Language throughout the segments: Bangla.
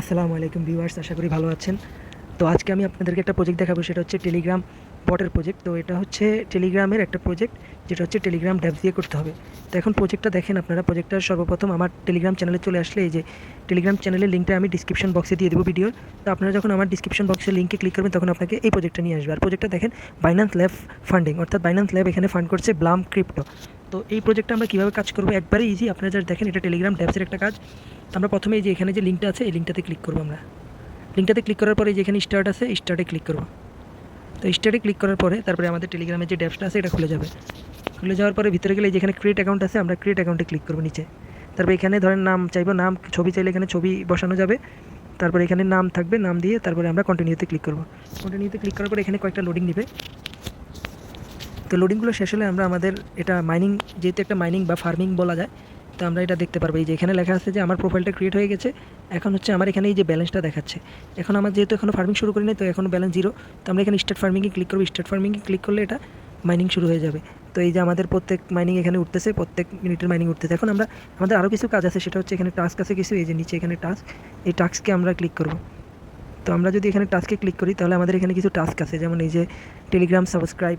আসসালামু আলাইকুম ভিউয়ার্স, আশা করি ভালো আছেন। তো আজকে আমি আপনাদেরকে একটা প্রজেক্ট দেখাবো, সেটা হচ্ছে টেলিগ্রাম বটের প্রজেক্ট তো এটা হচ্ছে টেলিগ্রামের একটা প্রজেক্ট যেটা হচ্ছে টেলিগ্রাম ড্যাপ দিয়ে করতে হবে। তো এখন প্রজেক্টটা দেখেন আপনারা প্রজেক্টটা সর্বপ্রথম আমার টেলিগ্রাম চ্যানেলে চলে আসলে, এই যে টেলিগ্রাম চ্যানেলের লিঙ্কটা আমি ডিসক্রিপশন বক্সে দিয়ে দেবো ভিডিওর তো আপনারা যখন আমার ডিসক্রিপশন বক্সের লিঙ্কে ক্লিক করবেন, তখন আপনাকে এই প্রজেক্টটা নিয়ে আসবে। আর প্রজেক্টটা দেখেন বাইন্যান্স ল্যাব ফান্ডিং অর্থাৎ বাইন্যান্স ল্যাব এখানে ফান্ড করছে ব্লাম ক্রিপ্টো তো এই প্রজেক্টটা আমরা কীভাবে কাজ করব, একবারে ইজি আপনারা যারা দেখেন, এটা টেলিগ্রাম ড্যাপসের একটা কাজ। তো আমরা প্রথমে এই যে এখানে যে লিঙ্কটা আছে, এই লিঙ্কটাতে ক্লিক করব আমরা। লিঙ্কটাতে ক্লিক করার পরে যেখানে স্টার্ট আছে স্টার্টে ক্লিক করব। তো স্টার্টে ক্লিক করার পরে তারপরে আমাদের টেলিগ্রামের যে ড্যাপসটা আছে, এটা খুলে যাবে। খুলে যাওয়ার পরে ভিতরে গেলে যেখানে ক্রিয়েট অ্যাকাউন্ট আছে, আমরা ক্রিয়েট অ্যাকাউন্টে ক্লিক করব নিচে। তারপরে এখানে ধরেন নাম চাইব, নাম, ছবি চাইলে এখানে ছবি বসানো যাবে। তারপরে এখানে নাম থাকবে, নাম দিয়ে তারপরে আমরা কন্টিনিউতে ক্লিক করব। কন্টিনিউতে ক্লিক করার পরে এখানে কয়েকটা লোডিং নেবে। তো লোডিংগুলো শেষ হলে আমরা আমাদের এটা মাইনিং যেহেতু একটা মাইনিং বা ফার্মিং বলা যায় তো আমরা এটা দেখতে পারব। এই যে এখানে লেখা আছে যে আমার প্রোফাইলটা ক্রিয়েট হয়ে গেছে। এখন হচ্ছে আমার এখানে এই যে ব্যালেন্সটা দেখাচ্ছে। এখন আমার যেহেতু এখনও ফার্মিং শুরু করিনি, তো এখন ব্যালেন্স জিরো তো আমরা এখানে স্টার্ট ফার্মিংয়ে ক্লিক করব। স্টার্ট ফার্মিংয়ে ক্লিক করলে এটা মাইনিং শুরু হয়ে যাবে। তো এই যে আমাদের প্রত্যেক মাইনিং এখানে উঠতেছে, প্রত্যেক মিনিটের মাইনিং উঠতেছে। এখন আমরা, আমাদের আরও কিছু কাজ আছে। সেটা হচ্ছে এখানে টাস্ক আছে কিছু। এই যে নিচে এখানে টাস্ক এই টাস্ককে আমরা ক্লিক করব। তো আমরা যদি এখানে টাস্কে ক্লিক করি, তাহলে আমাদের এখানে কিছু টাস্ক আছে। যেমন এই যে টেলিগ্রাম সাবস্ক্রাইব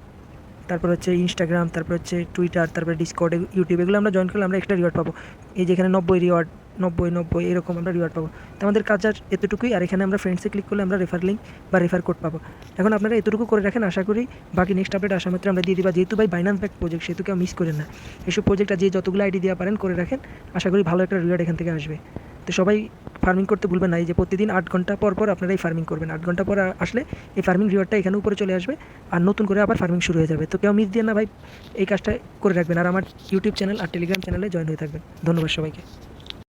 তারপর হচ্ছে ইনস্টাগ্রাম তারপর হচ্ছে টুইটার তারপরে ডিসকর্ড ইউটিউব এগুলো আমরা জয়েন করলে আমরা এক্সট্রা রিওয়ার্ড পাবো। এই যেখানে নব্বই রিওয়ার্ড নব্বই নব্বই, এরকম আমরা রিওয়ার্ড পাবো। তো আমাদের কাজ আর এতটুকুই, আর এখানে আমরা ফ্রেন্ডসে ক্লিক করলে আমরা রেফার লিঙ্ক বা রেফার কোড পাবো। এখন আপনারা এতটুকু করে রাখেন, আশা করি বাকি নেক্সট আপডেট আসা মাত্র আমরা দিয়ে দিবা। যেহেতু ভাই বাইনান্স ব্যাক প্রজেক্ট সেহেতু কেউ মিস করেন না। এসব প্রজেক্টটা যে যতগুলো আইডি দেওয়া পারেন, করে রাখেন। আশা করি ভালো একটা রিওয়ার্ড এখান থেকে আসবে। তো সবাই ফার্মিং করতে ভুলবেন না, এই যে প্রতিদিন আট ঘণ্টা পর পর আপনারা এই ফার্মিং করবেন। আট ঘণ্টা পর আসলে এই ফার্মিং রিওয়ার্ডটা এখানে উপরে চলে আসবে আর নতুন করে আবার ফার্মিং শুরু হয়ে যাবে। তো কেউ মিস দিয়ে না ভাই, এই কাজটা করে রাখবেন। আর আমার ইউটিউব চ্যানেল আর টেলিগ্রাম চ্যানেলে জয়েন হয়ে থাকবেন। ধন্যবাদ সবাইকে।